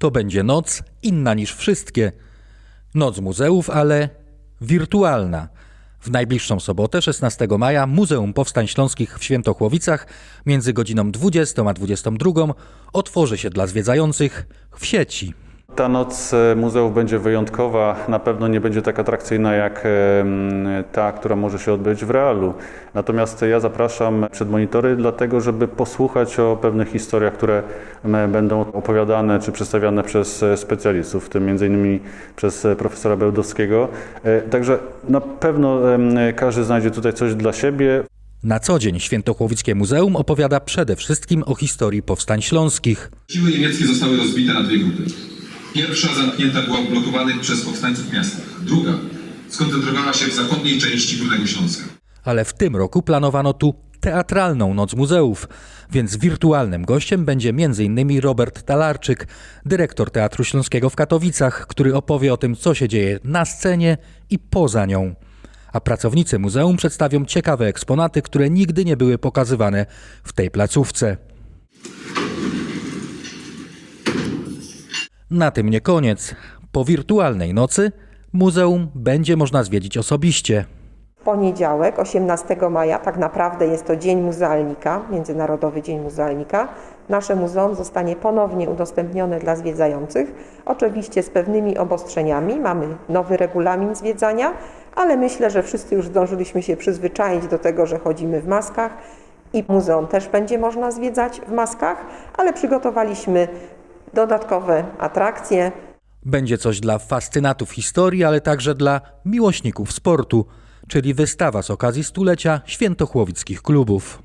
To będzie noc inna niż wszystkie. Noc muzeów, ale wirtualna. W najbliższą sobotę, 16 maja, Muzeum Powstań Śląskich w Świętochłowicach między godziną 20 a 22 otworzy się dla zwiedzających w sieci. Ta noc e, muzeów będzie wyjątkowa, na pewno nie będzie tak atrakcyjna jak ta, która może się odbyć w realu. Natomiast ja zapraszam przed monitory, dlatego żeby posłuchać o pewnych historiach, które będą opowiadane czy przedstawiane przez e, specjalistów, w tym m.in. przez e, profesora Bełdowskiego. Także na pewno każdy znajdzie tutaj coś dla siebie. Na co dzień Świętochłowickie Muzeum opowiada przede wszystkim o historii powstań śląskich. Siły niemieckie zostały rozbite na dwie grupy. Pierwsza zamknięta była w blokowanych przez powstańców miastach. Druga skoncentrowała się w zachodniej części Górnego Śląska. Ale w tym roku planowano tu teatralną Noc Muzeów, więc wirtualnym gościem będzie m.in. Robert Talarczyk, dyrektor Teatru Śląskiego w Katowicach, który opowie o tym, co się dzieje na scenie i poza nią. A pracownicy muzeum przedstawią ciekawe eksponaty, które nigdy nie były pokazywane w tej placówce. Na tym nie koniec. Po wirtualnej nocy muzeum będzie można zwiedzić osobiście. poniedziałek, 18 maja, tak naprawdę jest to Dzień Muzealnika, Międzynarodowy Dzień Muzealnika. Nasze muzeum zostanie ponownie udostępnione dla zwiedzających, oczywiście z pewnymi obostrzeniami. Mamy nowy regulamin zwiedzania, ale myślę, że wszyscy już zdążyliśmy się przyzwyczaić do tego, że chodzimy w maskach i muzeum też będzie można zwiedzać w maskach, ale przygotowaliśmy dodatkowe atrakcje, Będzie coś dla fascynatów historii, ale także dla miłośników sportu, czyli wystawa z okazji stulecia świętochłowickich klubów.